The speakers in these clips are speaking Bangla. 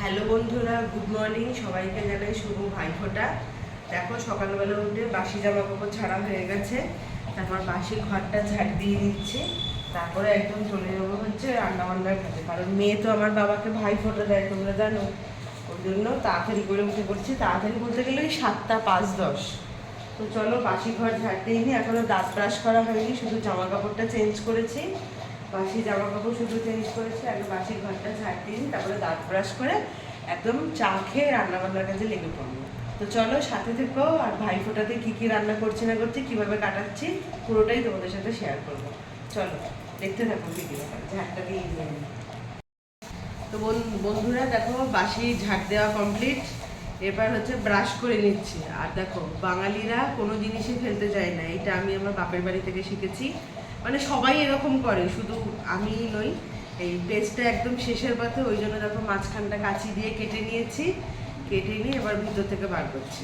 হ্যালো বন্ধুরা, গুড মর্নিং। সবাইকে জানাই শুভ ভাইফোঁটা। দেখো, সকালবেলা উঠে বাসি জামা কাপড় ছাড়া হয়ে গেছে। তারপর বাসি ঘরটা ঝাড় দিয়ে নিচ্ছে তারপরে একদম চলে যাব হচ্ছে রান্না বান্নার কাছে কারণ মেয়ে তো আমার বাবাকে ভাই ফোটা দেয়, তোমরা জানো। ওই জন্য তাড়াতাড়ি করে উঠে পড়ছি। তাড়াতাড়ি বলতে গেলে ওই সাতটা পাঁচ দশ। তো চলো, বাসি ঘর ঝাড় দিয়ে নি। এখনও দাঁত ব্রাশ করা হয়নি, শুধু জামা কাপড়টা চেঞ্জ করেছি। বাসি জামা কাপড় শুধু চেঞ্জ করেছি আগে বাসি ঘরটা ঝাড় দিয়ে তারপরে দাঁত ব্রাশ করে একদম চা খেয়ে রান্না বান্নার কাজে লেগে পড়ব। তো চলো সাথে থেকো, আর ভাই ফোটাতে কী কী রান্না করছি না করছি, কীভাবে কাটাচ্ছি, পুরোটাই তোমাদের সাথে শেয়ার করব। চলো, দেখতে থাকো কী কী ঝাড়টা দিয়ে নিয়ে। তো বন- বন্ধুরা, দেখো, বাসি ঝাড় দেওয়া কমপ্লিট এবার হচ্ছে ব্রাশ করে নিচ্ছি। আর দেখো, বাঙালিরা কোনো জিনিসই ফেলতে চায় না, এটা আমি আমার বাপের বাড়ি থেকে শিখেছি। মানে সবাই এরকম করে, শুধু আমি নই, এই পেস্টটা একদম শেষের পাতে ওই জন্য দেখো মাঝখানটা কাঁচি দিয়ে কেটে নিয়েছি, কেটে নিয়ে এবার ভিতর থেকে বার করছি।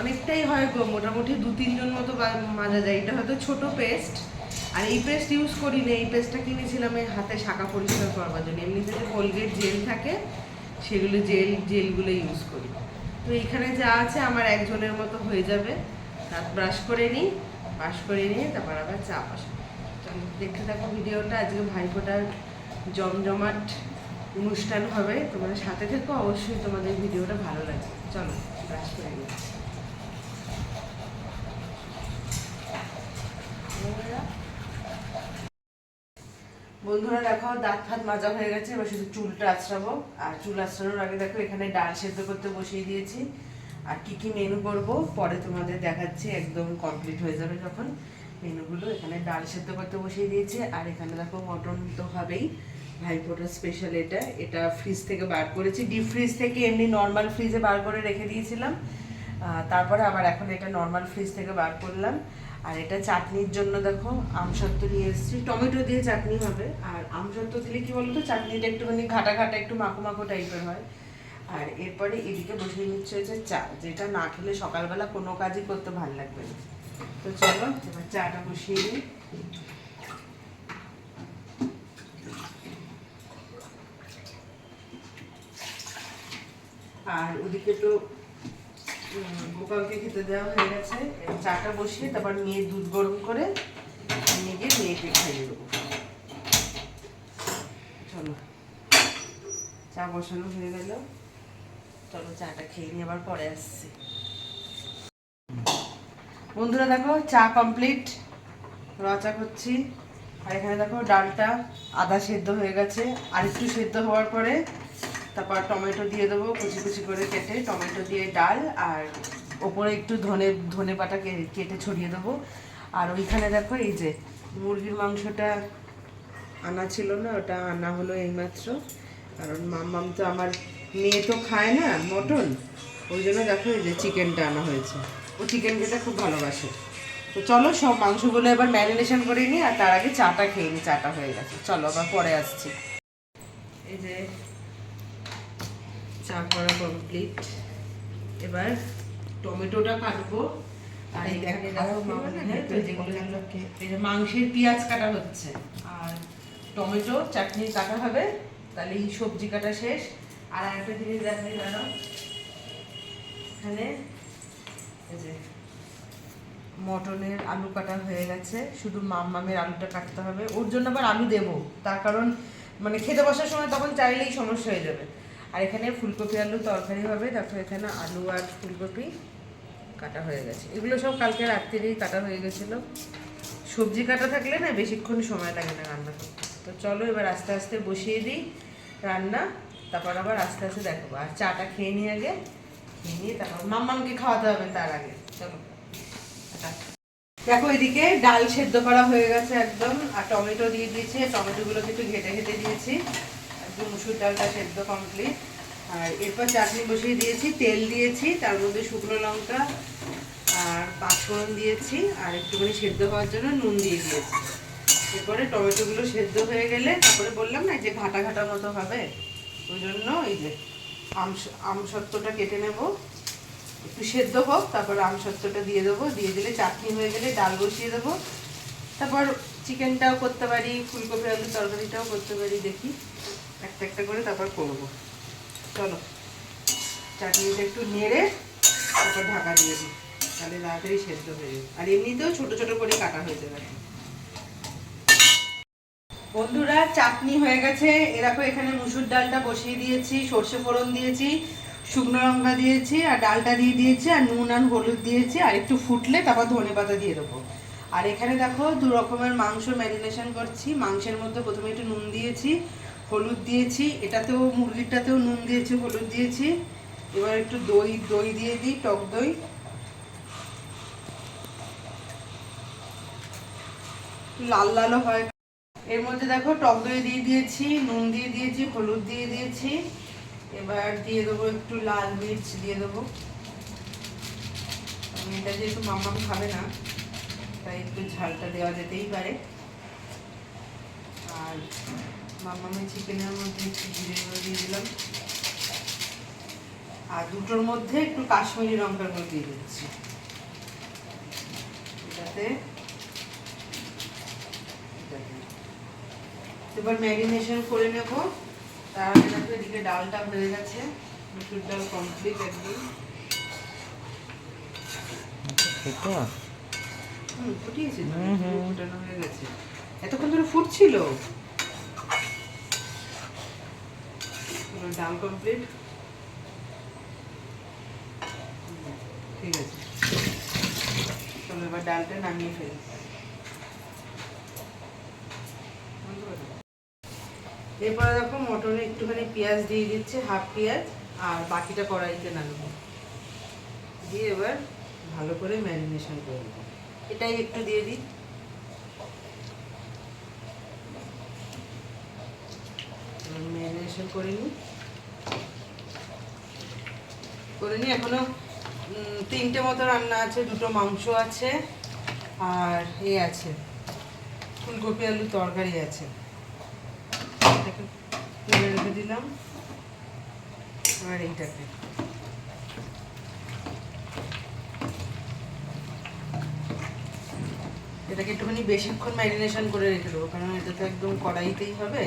অনেকটাই হয় গো, মোটামুটি দু, তিনজন মতো মাজা যায়। এটা হয়তো ছোট পেস্ট আর এই পেস্ট ইউজ করি না এই পেস্টটা কিনেছিলাম এই হাতে শাখা পরিষ্কার করবার জন্য। এমনিতে যে কোলগেট জেল থাকে, সেগুলো জেল জেলগুলো ইউজ করি। তো এখানে যা আছে আমার একজনের মতো হয়ে যাবে। দাঁত ব্রাশ করে নিই। ব্রাশ করে নিয়ে তারপর আবার চা বসা দেখতে থাকো ভিডিওটা, আজকে ভাইফোঁটার জমজমাট অনুষ্ঠান হবে। তোমাদের সাথে থেকো, অবশ্যই তোমাদের ভিডিওটা ভালো লাগবে। চলো, ব্রাশ করে নিই। বন্ধুরা দেখো, দাঁত ফাত মাজা হয়ে গেছে, এবার শুধু চুলটা আঁচড়াবো আর চুল আঁচড়ানোর আগে দেখো, এখানে ডাল সেদ্ধ করতে বসিয়ে দিয়েছি। আর কি কি মেনু করব? পরে তোমাদের দেখাচ্ছি, একদম কমপ্লিট হয়ে যাবে যখন। মেনুগুলো এখানে ডাল সেদ্ধ করতে বসিয়ে দিয়েছি। আর এখানে দেখো মটন তো হবেই। ভাইফোঁটার স্পেশাল এটা। এটা ফ্রিজ থেকে বার করেছি। ডিপ ফ্রিজ থেকে এমনি নর্মাল ফ্রিজে বার করে রেখে দিয়েছিলাম। তারপরে আবার এখন এটা নর্মাল ফ্রিজ থেকে বার করলাম। আর এটা চাটনির জন্য দেখো আমসত্ব নিয়ে এসেছি। টমেটো দিয়ে চাটনি হবে। আর আমসত্ব দিলে কি বলতো? চাটনিটা একটুখানি ঘাটা ঘাটা, একটু মাখো মাখো টাইপের হয়। আর এরপরে এদিকে বসিয়ে নিচ্ছে হচ্ছে চা, যেটা না খেলে সকালবেলা কোনো কাজই করতে ভালো লাগবে না। তো চলো, এবার চাটা বসিয়ে দিই। আর ওদিকে তো গোপালকে খেতে দেওয়া হয়ে গেছে। চাটা বসিয়ে তারপর মেয়ে দুধ গরম করে নিয়ে গিয়ে মেয়েকে খাইয়ে দেবো। চলো, চা বসানো হয়ে গেল। চলো চাটা খেয়ে নিয়ে আবার পরে আসছি। বন্ধুরা দেখো, চা কমপ্লিট চা করছি। আর এখানে দেখো, ডালটা আদা সেদ্ধ হয়ে গেছে। আর একটু সেদ্ধ হওয়ার পরে তারপর টমেটো দিয়ে দেবো, কুচি কুচি করে কেটে টমেটো দিয়ে ডাল, আর ওপরে একটু ধনে ধনে কে- কেটে ছড়িয়ে দেবো। আর ওইখানে দেখো, এই যে মুরগির মাংসটা আনা ছিল না, ওটা আনা হলো এইমাত্র। কারণ মাম্মাম তো আমার মেয়ে তো খায় না মটন। ওই জন্য দেখো এই যে চিকেনটা আনা হয়েছে। ও চিকেন খেতে খুব ভালোবাসে। তো চলো সব মাংসগুলো এবার ম্যারিনেশন করে নিই আর তার আগে চাটা খেয়ে নিই চাটা হয়ে গেছে। চলো আবার পরে আসছি। এই যে চা করা কমপ্লিট এবার টমেটোটা কাটবো। আর হ্যাঁ, মাংসের পেঁয়াজ কাটা হচ্ছে। আর টমেটো চাটনি কাটা হবে। তাহলে এই সবজি কাটা শেষ। আর একটা জিনিস দেখাই দাঁড়াও এখানে যে মটনের আলু কাটা হয়ে গেছে, শুধু মামের আলুটা কাটতে হবে। ওর জন্য আবার আলু দেবো, তার কারণ মানে খেতে বসার সময় তখন চাইলেই সমস্যা হয়ে যাবে। আর এখানে ফুলকপি আলু তরকারি হবে দেখো এখানে আলু আর ফুলকপি কাটা হয়ে গেছে। এগুলো সব কালকে রাত্রিরেই কাটা হয়ে গেছিল। সবজি কাটা থাকলে না বেশিক্ষণ সময় লাগে না রান্না করতে। তো চলো এবার আস্তে আস্তে বসিয়ে দিই রান্না। তারপর আবার আস্তে আস্তে দেখাবো আর চাটা খেয়ে নিয়ে আগে, খেয়ে নিয়ে তারপর মাম্মামকে খাওয়াতে হবে তার আগে। চলো। দেখো এদিকে ডাল সেদ্ধ করা হয়ে গেছে একদম, আর টমেটো দিয়ে দিয়েছি টমেটোগুলোকে একটু ঘেটে ঘেটে দিয়েছি। একদম মুসুর ডালটা সেদ্ধ কমপ্লিট আর এরপর চাটনি বসিয়ে দিয়েছি, তেল দিয়েছি, তার মধ্যে শুকনো লঙ্কা আর পাঁচফোড়ন দিয়েছি, আর একটুখানি সেদ্ধ হওয়ার জন্য নুন দিয়ে দিয়েছি। এরপরে টমেটোগুলো সেদ্ধ হয়ে গেলে, তারপরে বললাম না যে ঘাটা ঘাটা মতো হবে? ওই জন্য এই যে আম আমসত্ত্বটা কেটে নেব। একটু সেদ্ধ হোক, তারপর আমসত্ত্বটা দিয়ে দেবো। দিয়ে দিলে চাটনি হয়ে গেলে ডাল বসিয়ে দেবো। তারপর চিকেনটাও করতে পারি, ফুলকপি আলুর তরকারিটাও করতে পারি, দেখি। একটা একটা করে তারপর করব। চলো, চাটনিটা একটু নেড়ে তারপর ঢাকা দিয়ে দিই। তাহলে তাড়াতাড়ি সেদ্ধ হয়ে যাবে। আর এমনিতেও ছোটো ছোটো করে কাটা হয়ে যাবে। বন্ধুরা, চাটনি হয়ে গেছে। এরকম এখানে মুসুর ডালটা বসিয়ে দিয়েছি, সর্ষে ফোড়ন দিয়েছি, শুকনো লঙ্কা দিয়েছি, আর ডালটা দিয়ে দিয়েছি, আর নুন আর হলুদ দিয়েছি, আর একটু ফুটলে তারপর ধনে পাতা দিয়ে দেবো। আর এখানে দেখো, দু রকমের মাংস ম্যারিনেশন করছি। মাংসের মধ্যে প্রথমে একটু নুন দিয়েছি, হলুদ দিয়েছি, এটাতেও মুরগিটাতেও নুন দিয়েছি, হলুদ দিয়েছি। এবার একটু দই দই দিয়ে দিই, টক দই। লাল লালও হয় এর মধ্যে দেখো টক দই দিয়ে দিয়েছি, নুন দিয়ে দিয়েছি, হলুদ দিয়ে দিয়েছি। এবার দিয়ে দেবো একটু লাল মির্চ, দিয়ে দেবো। এটা যেহেতু মাম্মাম খাবে না, তাই একটু ঝালটা দেওয়া যেতেই পারে। আর মাম্মামের চিকেনের মধ্যে একটু জিরে গুঁড়ো দিয়ে দিলাম। আর দুটোর মধ্যে একটু কাশ্মীরি লঙ্কার গুঁড়ো দিয়ে দিচ্ছি। এটাতে। এবার ম্যারিনেশন করে নেব। তার আগে দেখো এদিকে ডালটা হয়ে গেছে। মুসুর ডাল কমপ্লিট একদম। ফুটিয়েছি। ফুটানো হয়ে গেছে। এতক্ষণ ধরে ফুটছিল? ডাল কমপ্লিট ঠিক আছে। চলো এবার ডালটা নামিয়ে ফেলি। এরপরে দেখো মটনে একটুখানি পেঁয়াজ দিয়ে দিচ্ছে, হাফ পেঁয়াজ, আর বাকিটা কড়াইতে নামবো দিয়ে এবার ভালো করে ম্যারিনেশন করে দেবো এটাই একটু দিয়ে দিই। ম্যারিনেশন করে নিই। করে নিই, এখনও তিনটে মতো রান্না আছে, দুটো মাংস আছে, আর এ আছে, ফুলকপি আলু তরকারি আছে। এটাকে তুলে রেখে দিলাম। এইটাকে। এটাকে একটুখানি বেশিক্ষণ ম্যারিনেশন করে রেখে দেবো, কারণ এটা তো একদম কড়াইতেই হবে।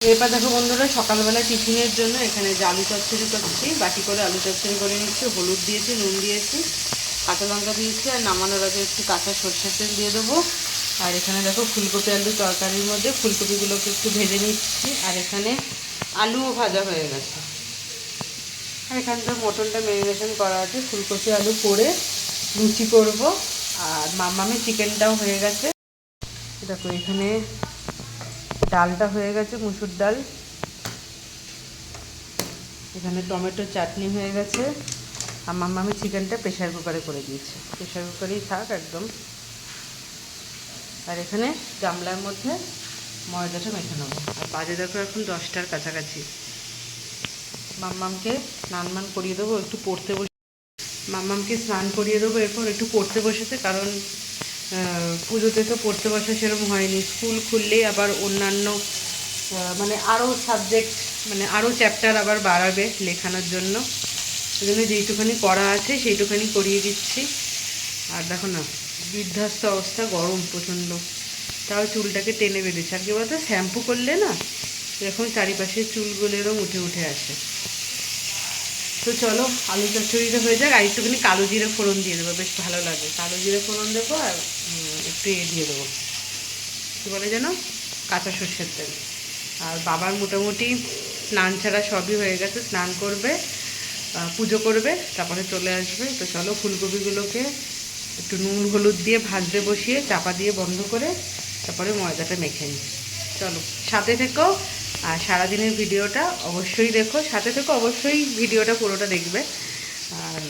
এবার দেখো বন্ধুরা, সকালবেলা টিফিনের জন্য এখানে যে আলু চচ্চড়ি করছি, বাটি করে আলু চচ্চড়ি করে নিচ্ছি, হলুদ দিয়েছি, নুন দিয়েছি। কাঁচা লঙ্কা দিয়েছি আর নামানোর আগে একটু কাঁচা সরষের তেল দিয়ে দেবো। আর এখানে দেখো ফুলকপি আলু তরকারির মধ্যে ফুলকপিগুলোকে একটু ভেজে নিচ্ছি। আর এখানে আলুও ভাজা হয়ে গেছে। আর এখানটা মটনটা ম্যারিনেশন করা আছে। ফুলকপি আলু করে লুচি করব। আর মামামি চিকেনটাও হয়ে গেছে। দেখো এখানে ডালটা হয়ে গেছে, মুসুর ডাল। এখানে টমেটো চাটনি হয়ে গেছে। আর মামামি চিকেনটা প্রেশার কুকারে করে দিয়েছে। প্রেশার কুকারেই থাক একদম। আর এখানে গামলার মধ্যে ময়দাটা মেখে নেব। আর বাজে দেখো এখন দশটার কাছাকাছি। মাম্মামকে স্নান মান করিয়ে দেবো, একটু পড়তে বসে মাম্মামকে স্নান করিয়ে দেবো, এরপর একটু পড়তে বসেছে, কারণ পুজোতে তো পড়তে বসা সেরকম হয়নি। স্কুল খুললেই আবার অন্যান্য মানে আরও সাবজেক্ট মানে আরও চ্যাপ্টার আবার বাড়াবে লেখানোর জন্য। জন্য যেইটুখানি করা আছে সেইটুখানি করিয়ে দিচ্ছি। আর দেখো না, বিধ্বস্ত অবস্থা, গরম প্রচণ্ড। তাও চুলটাকে টেনে বেঁধেছে। আর কি বলতো, শ্যাম্পু করলে না, এরকম চারিপাশের চুলগুলো এরকম উঠে উঠে আসে। তো চলো, আলু চচ্চড়িটা হয়ে যাক। আর একটুখানি কালো জিরে ফোড়ন দিয়ে দেবো, বেশ ভালো লাগে। কালো জিরে ফোড়ন দেবো আর একটু এ দিয়ে দেবো। কী বলে যেন? কাঁচা সর্ষের তেল। আর বাবার মোটামুটি স্নান ছাড়া সবই হয়ে গেছে, স্নান করবে। পুজো করবে, তারপরে চলে আসবে। তো চলো ফুলকপিগুলোকে একটু নুন, হলুদ দিয়ে ভাজতে বসিয়ে, চাপা দিয়ে বন্ধ করে তারপরে ময়দাটা মেখে নিই। চলো, সাথে থেকো। আর সারাদিনের ভিডিওটা অবশ্যই দেখো। সাথে থেকো, অবশ্যই ভিডিওটা পুরোটা দেখবে। আর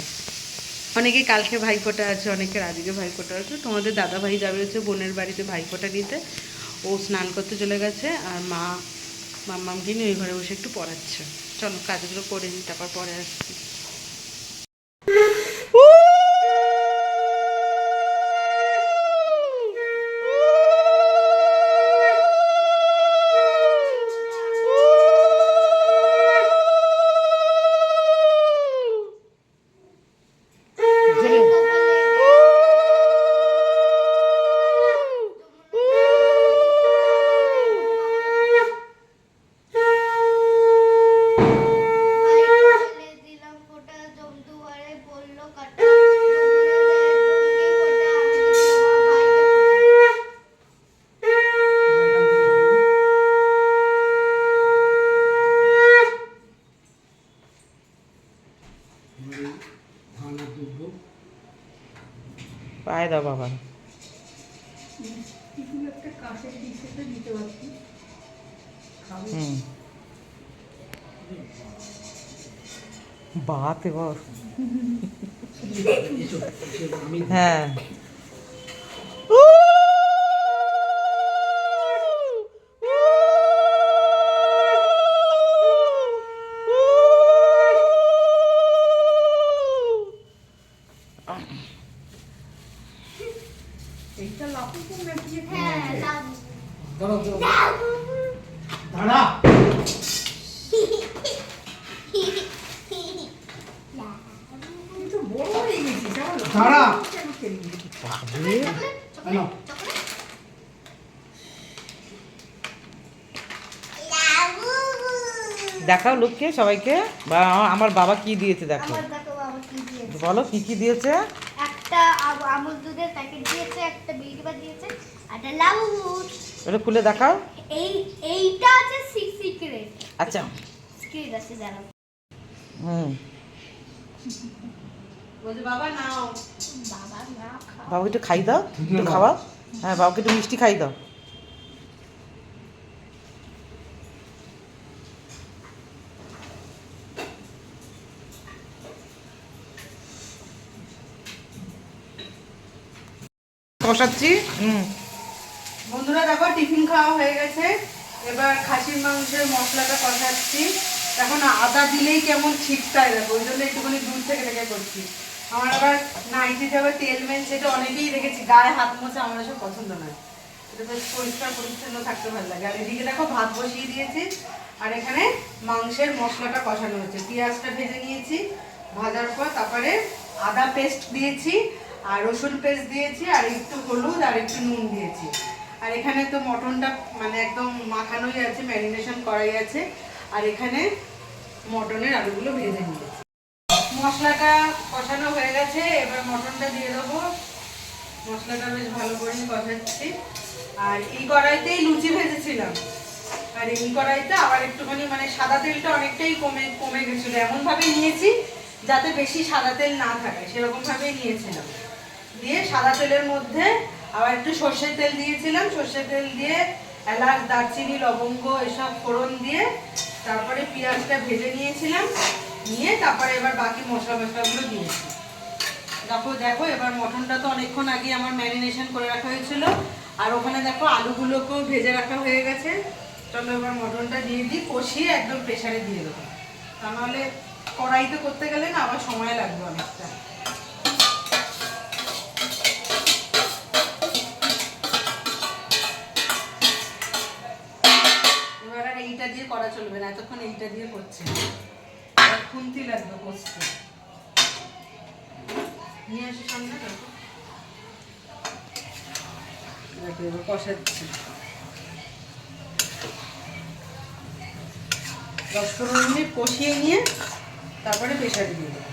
অনেকেই কালকে ভাইফোঁটা আছে অনেকের আজকে ভাইফোঁটা আছে। তোমাদের দাদা ভাই যাবে হচ্ছে বোনের বাড়িতে ভাইফোঁটা নিতে। ও স্নান করতে চলে গেছে। আর মা, মাম্মামকে নিয়ে ওই ঘরে বসে একটু পড়াচ্ছে। চলো কাজগুলো করে নিই তারপর পরে আসছি। activos. দেখাও সবাইকে। বা আমার বাবা কি দিয়েছে দেখো। আমার দেখো বাবা কি দিয়েছে। বলো কি কি দিয়েছে? একটা আম- আমুল দুধের প্যাকেট দিয়েছে একটা বিলকিবার দিয়েছে একটা লাবু ওটা খুলে দেখাও। এই এইটা আছে সিক্রেট। আচ্ছা। সিক্রেট আছে জানো হুম। বাবা নাও। বাবা না খাও। বাবাকে একটু খাই দাও একটু খাওয়া হ্যাঁ বাবাকে একটু মিষ্টি খাই দাও। হুম। বন্ধুরা, দেখো, টিফিন খাওয়া হয়ে গেছে। এবার খাসির মাংসের মশলাটা কষাচ্ছি। এখন আদা দিলেই কেমন ছিটকায় দেখো, ওই জন্য একটুখানি দূর থেকে থেকে করছি। আমার আবার নাইটিতে আবার তেল মেল সেটা অনেকেই দেখেছি, গায়ে হাত মোছা, আমার এসব পছন্দ নয়। এটা বেশ পরিষ্কার পরিচ্ছন্ন থাকতে ভালো লাগে। আর এদিকে দেখো, ভাত বসিয়ে দিয়েছি, আর এখানে মাংসের মশলাটা কষানো হচ্ছে। পেঁয়াজটা ভেজে নিয়েছি, ভাজার পর তারপরে আদা পেস্ট দিয়েছি আর রসুন পেস্ট দিয়েছি, আর একটু হলুদ, আর একটু নুন দিয়েছি। আর এখানে তো মটনটা মানে একদম মাখানোই আছে, ম্যারিনেশন করাই আছে। আর এখানে মটনের আলুগুলো ভেজে নিয়েছি। মশলাটা কষানো হয়ে গেছে, এবার মটনটা দিয়ে দেবো। মশলাটা বেশ ভালো করে কষাচ্ছি। আর এই কড়াইতেই লুচি ভেজেছিলাম। আর এই কড়াইতে আবার একটুখানি মানে সাদা তেলটা অনেকটাই কমে কমে গেছিল। এমনভাবে নিয়েছি যাতে বেশি সাদা তেল না থাকে, সেরকমভাবেই নিয়েছিলাম। দিয়ে সাদা তেলের মধ্যে আবার একটু সর্ষের তেল দিয়েছিলাম। সর্ষের তেল দিয়ে এলাচ, দারচিনি, লবঙ্গ এসব ফোড়ন দিয়ে তারপরে পেঁয়াজটা ভেজে নিয়েছিলাম। নিয়ে তারপরে এবার বাকি মশলা মশলাগুলো দিয়েছি। দেখো দেখো, এবার মটনটা তো অনেকক্ষণ আগে আমার ম্যারিনেশন করে রাখা হয়েছিল। আর ওখানে দেখো, আলুগুলোকেও ভেজে রাখা হয়ে গেছে। চলো এবার মটনটা দিয়ে দিই, কষিয়ে একদম প্রেসারে দিয়ে দেবো। তা নাহলে কড়াইতে করতে গেলে না আবার সময় লাগবে অনেকটা। করা চলবে না, এতক্ষণ এইটা দিয়ে করছে। খুন্তি লাগবে কষতে নিয়ে সামনে দেখো কষাচ্ছি। দশ পনেরো মিনিট কষিয়ে নিয়ে তারপরে দিয়ে দেবো।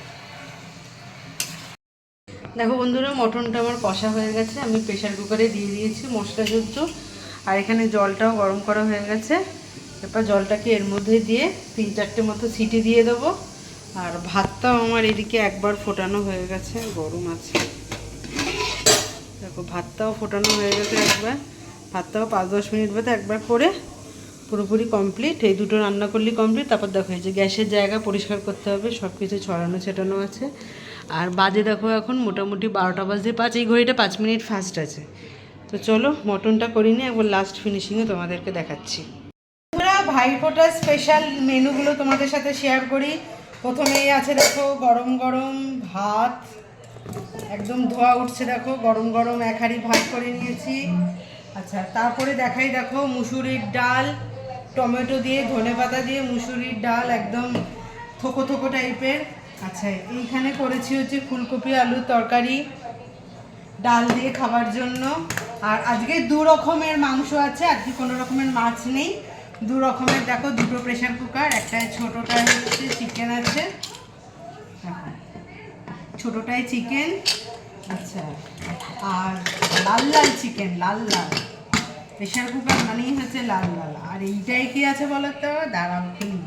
দেখো বন্ধুরা, মটনটা আমার কষা হয়ে গেছে। আমি প্রেশার কুকারে দিয়ে দিয়েছি মশলা যুক্ত। আর এখানে জলটাও গরম করা হয়ে গেছে। এরপর জলটাকে এর মধ্যে দিয়ে তিন চারটে মতো সিটি দিয়ে দেবো। আর ভাতটাও আমার এদিকে একবার ফোটানো হয়ে গেছে, গরম আছে। দেখো, ভাতটাও ফোটানো হয়ে গেছে একবার। ভাতটাও পাঁচ দশ মিনিট বাদে একবার করে পুরোপুরি কমপ্লিট এই দুটো রান্না করলেই কমপ্লিট তারপর দেখো এই যে গ্যাসের জায়গা পরিষ্কার করতে হবে সব কিছু ছড়ানো ছেটানো আছে। আর বাজে দেখো এখন মোটামুটি বারোটা বাজে, পাঁচ, এই ঘড়িটা পাঁচ মিনিট ফাস্ট আছে। তো চলো, মটনটা করি নিয়ে একবার লাস্ট ফিনিশিংয়ে তোমাদেরকে দেখাচ্ছি। আমরা ভাইফোঁটার স্পেশাল মেনুগুলো তোমাদের সাথে শেয়ার করি। প্রথমেই আছে দেখো গরম গরম ভাত। একদম ধোয়া উঠছে দেখো, গরম গরম এক হাঁড়ি ভাত করে নিয়েছি। আচ্ছা তারপরে দেখাই দেখো মুসুরির ডাল, টমেটো দিয়ে, ধনে পাতা দিয়ে মুসুরির ডাল একদম থোকো থোকো টাইপের। আচ্ছা এইখানে করেছি হচ্ছে ফুলকপি, আলুর তরকারি, ডাল দিয়ে খাবার জন্য। আর আজকে দু রকমের মাংস আছে, আজকে কোনো রকমের মাছ নেই। দু রকমের, দেখো দুটো প্রেশার কুকার একটা ছোটোটায় হচ্ছে চিকেন আছে। ছোটোটায় চিকেন আচ্ছা আর লাল লাল চিকেন লাল লাল। প্রেশার কুকার মানেই হচ্ছে লাল লাল। আর এইটাই কি আছে বলো তো? দাঁড়াও খুলি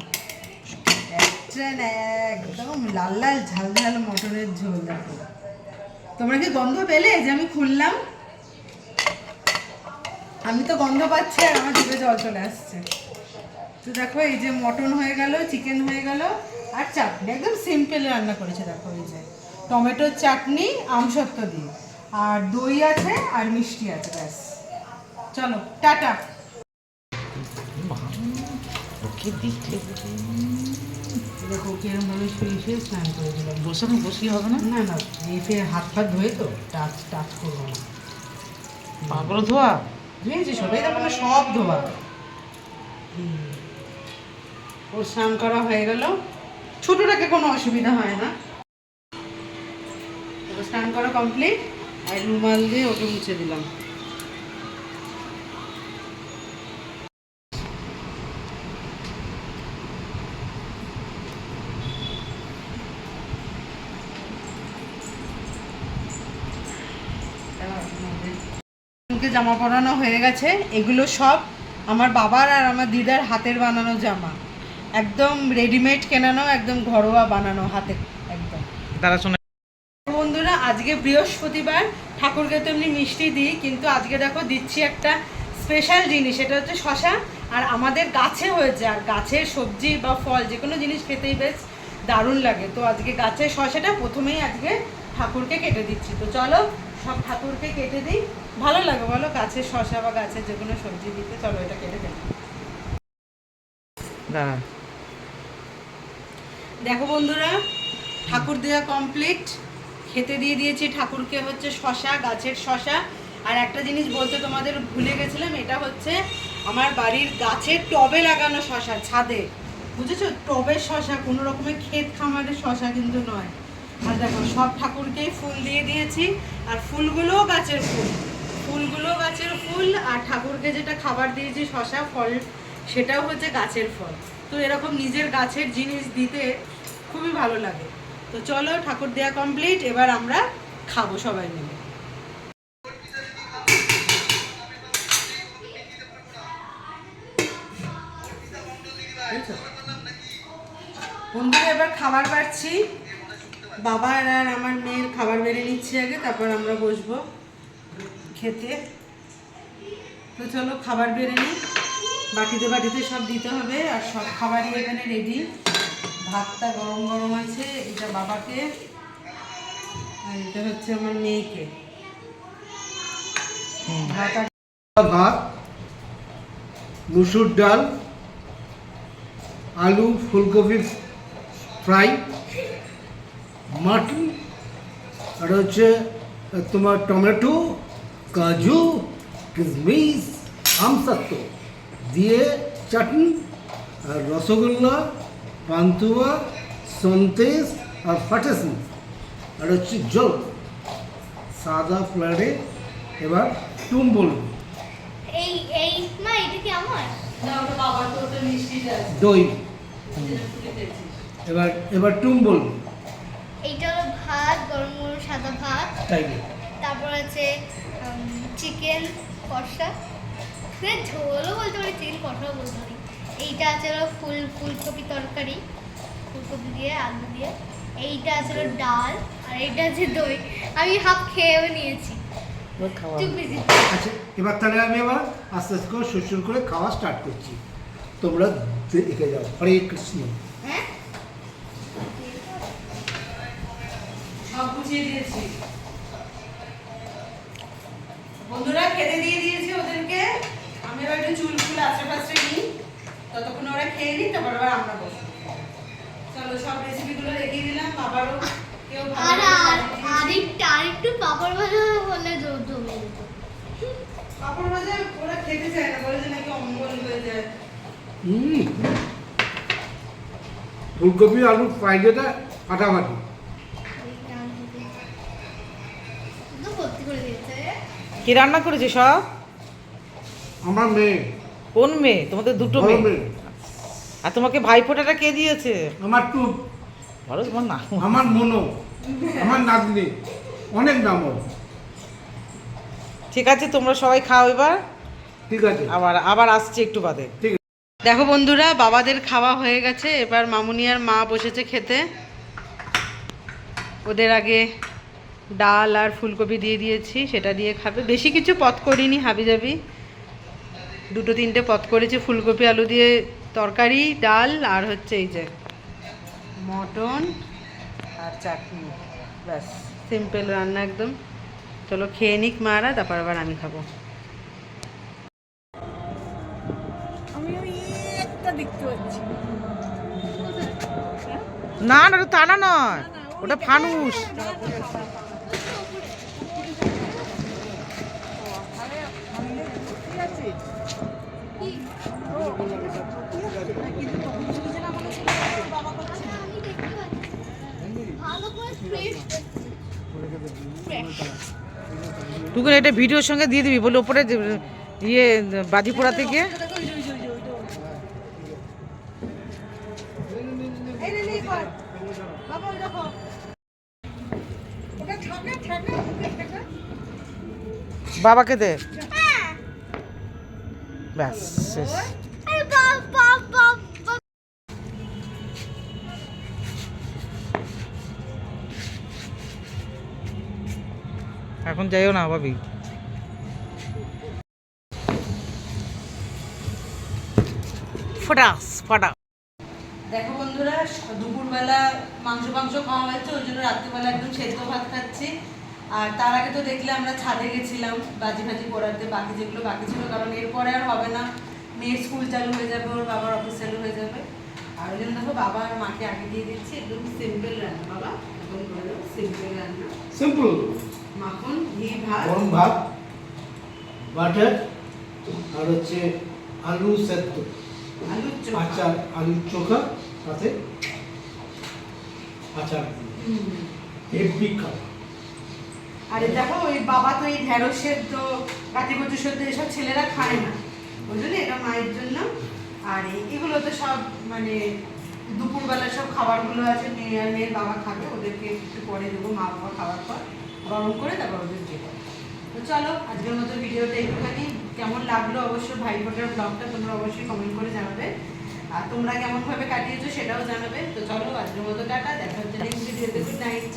একদম লাল লাল, ঝাল ঝাল মটনের ঝোল, দেখো। তোমরা কি গন্ধ পেলে যে আমি খুললাম? আমি তো গন্ধ পাচ্ছি আর আমার জিভে জল চলে আসছে। তো দেখো এই যে মটন হয়ে গেল চিকেন হয়ে গেল আর চাটনি। একদম সিম্পল রান্না করেছে দেখো এই যে। টমেটোর চাটনি আমসত্ব দিয়ে। আর দই আছে আর মিষ্টি আছে ব্যাস। চলো টাটা। ওকে দেখলে দেখো কিরম ভাবে শুয়ে শুয়ে স্নান করে দিলাম। বসানো বসি হবে না? না না হাত ধুয়ে তো টাচ টাচ করব না। পাগল ধোয়া? ধুয়েছি সবাই দেখো সব ধোয়া। হুম। স্নান করা হয়ে গেল। ছোটটাকে কোনো অসুবিধা হয় না। স্নান করা কমপ্লিট আর রুমাল দিয়ে ওকে মুছে দিলাম। জামা পরানো হয়ে গেছে। এগুলো সব আমার বাবার আর আমার দিদার হাতের বানানো জামা। একদম রেডিমেড কেনানো একদম ঘরোয়া বানানো হাতে একদম। তারা শোনা বন্ধুরা আজকে বৃহস্পতিবার ঠাকুরকে তো এমনি মিষ্টি দিই কিন্তু আজকে দেখো দিচ্ছি একটা স্পেশাল জিনিস এটা হচ্ছে শশা আর আমাদের গাছে হয়েছে আর গাছের সবজি বা ফল যে কোনো জিনিস খেতেই বেশ দারুণ লাগে। তো আজকে গাছের শশাটা প্রথমেই আজকে ঠাকুরকে কেটে দিচ্ছি। তো চলো সব ঠাকুরকে কেটে দিই। ভালো লাগে বলো গাছের শশা বা গাছের যে কোনো সবজি দিতে চলো এটা কেটে দিই। দাঁড়া। দেখো বন্ধুরা, ঠাকুর দেওয়া কমপ্লিট খেতে দিয়ে দিয়েছি ঠাকুরকে হচ্ছে শশা, গাছের শশা। আর একটা জিনিস বলতে তোমাদের ভুলে গেছিলাম, এটা হচ্ছে আমার বাড়ির গাছের টবে লাগানো শশা ছাদে। বুঝেছ? টবের শশা, কোনো রকমের ক্ষেত খামারের শশা কিন্তু নয়। আর দেখো, সব ঠাকুরকেই ফুল দিয়ে দিয়েছি, আর ফুলগুলোও গাছের ফুল। ফুলগুলো গাছের ফুল, আর ঠাকুরকে যেটা খাবার দিয়েছি শশা, ফল, সেটাও হচ্ছে গাছের ফল। তো এরকম নিজের গাছের জিনিস দিতে খুবই ভালো লাগে। তো চলো ঠাকুর দেয়া কমপ্লিট এবার আমরা খাব সবাই মিলে। বন্ধুরা, এবার খাবার পাচ্ছি বাবা আর আমার মেয়ের খাবার বেড়ে নিচ্ছি আগে, তারপর আমরা বসবো খেতে। তো চলো, খাবার বেড়ে নিই। বাটিতে বাটিতে সব দিতে হবে, আর সব খাবারই এখানে রেডি ভাতটা গরম গরম আছে এটা বাবাকে আর এটা হচ্ছে আমার মেয়েকে। ভাত ভাত মুসুর ডাল আলু ফুলকপির ফ্রাই মাটন আর হচ্ছে তোমার টমেটো কাজু কিশমিশ আমসত্ব দিয়ে চাটনি আর রসগোল্লা পান্তুয়া সন্তেশ আর ফাটেসনি আর হচ্ছে জল। সাদা ফ্লাডে এবার তুম বলব এই এই মা এটা কি আমার? না দই। এবার এবার টুম বলব এইটা হলো ভাত গরম গরম সাদা ভাত। তাই তারপর আছে চিকেন কষা। মানে ঝোলও বলতে পারি চিকেন কষাও বলতে পারি। এইটা আছে হলো ফুল ফুলকপি তরকারি ফুলকপি দিয়ে আলু দিয়ে। এইটা আছে হলো ডাল আর এইটা আছে দই। আমি হাফ খেয়েও নিয়েছি। বেশি আচ্ছা এবার তাহলে আমি আবার আস্তে আস্তে করে সুর করে খাওয়া স্টার্ট করছি। তোমরা দেখে যাও। হরে কৃষ্ণ। হ্যাঁ? সব গুছিয়ে দিয়েছি। বন্ধুরা খেতে দিয়ে দিয়েছি ওদেরকে। আমি এবার একটু চুল ফুল ফাস্তে নিই। ততক্ষণ ওরা খেয়ে নিই তারপর আবার আমরা বসবো। চলো সব রেসিপিগুলো দেখিয়ে দিলাম বাবারও কেউ আর ভালো আর আরেকটা আরেকটু পাপড় ভাজা হলে জমে যেত। পাপড় ভাজা ওরা খেতে চায় না বলে যে নাকি অম্বল হয়ে যায়। হুম। ফুলকপি আলু ফ্রাই যেটা ফাটাফাটি কি রান্না করেছে সব? আমার মেয়ে। কোন মেয়ে? তোমাদের দুটো মেয়ে। আর তোমাকে ভাইফোঁটাটা কে দিয়েছে? আমার টু বলো তোমার আমার মনো। আমার নাতনি। অনেক নাম ঠিক আছে তোমরা সবাই খাও এবার। ঠিক আছে। আবার আবার আসছি একটু বাদে। ঠিক দেখো বন্ধুরা বাবাদের খাওয়া হয়ে গেছে। এবার মামুনি আর মা বসেছে খেতে। ওদের আগে ডাল আর ফুলকপি দিয়ে দিয়েছি সেটা দিয়ে খাবে। বেশি কিছু পথ করিনি হাবি যাবি দুটো তিনটে পথ করেছি ফুলকপি আলু দিয়ে তরকারি ডাল আর হচ্ছে এই যে মটন আর চাটনি। ব্যাস সিম্পল রান্না একদম। চলো খেয়ে নিক মারা তারপর আবার আমি খাব। না না ওটা তালা নয়। ওটা ফানুস আমি দেখতে পাচ্ছি তুই একটা ভিডিওর সঙ্গে দিয়ে দিবি বলে ওপরে ইয়ে বাজিপুরা থেকে বাবাকে দে। ব্যাস এখন যাইও না ভাবি। ফটাস ফটা দেখো বন্ধুরা দুপুরবেলা মাংস মাংস খাওয়া হয়েছে ওই জন্য রাত্রিবেলা একদম সেদ্ধ ভাত খাচ্ছি। আর তার আগে তো দেখলে আমরা ছাদে গেছিলাম বাজি ভাজি করাতে বাকি যেগুলো বাকি ছিল কারণ এরপরে আর হবে না। মেয়ের স্কুল চালু হয়ে যাবে ওর বাবার অফিস চালু হয়ে যাবে। আর ওই জন্য দেখো বাবা আর মাকে আগে দিয়ে দিচ্ছি একদম সিম্পল রান্না বাবা। একদম সিম্পল রান্না। সিম্পল মাখন ঘি ভাত। গরম ভাত? বাটার আর হচ্ছে আলু সেদ্ধ। আলুর চোখা। আচার আলুর চোখা সাথে আচার। হেভি খাবার। আর দেখো ওই বাবা তো এই ঢেঁড়স সেদ্ধ কাটি কচু সেদ্ধ এসব ছেলেরা খায় না। ওই জন্য এটা মায়ের জন্য। আর এগুলো তো সব মানে দুপুরবেলা সব খাবারগুলো আছে মেয়ে আর মেয়ের বাবা খাবে ওদেরকে একটু পরে দেবো মা বাবা খাওয়ার পর। গরম করে তারপর ওদের দিয়ে তো চলো আজকের মতো ভিডিওটা একটুখানি কেমন লাগল অবশ্যই ভাই ফোটার ব্লগটা তোমরা অবশ্যই কমেন্ট করে জানাবে। আর তোমরা কেমনভাবে কাটিয়েছো সেটাও জানাবে। তো চলো আজকের মতো টাটা। দেখা হচ্ছে নেক্সট ভিডিওতে গুড নাইট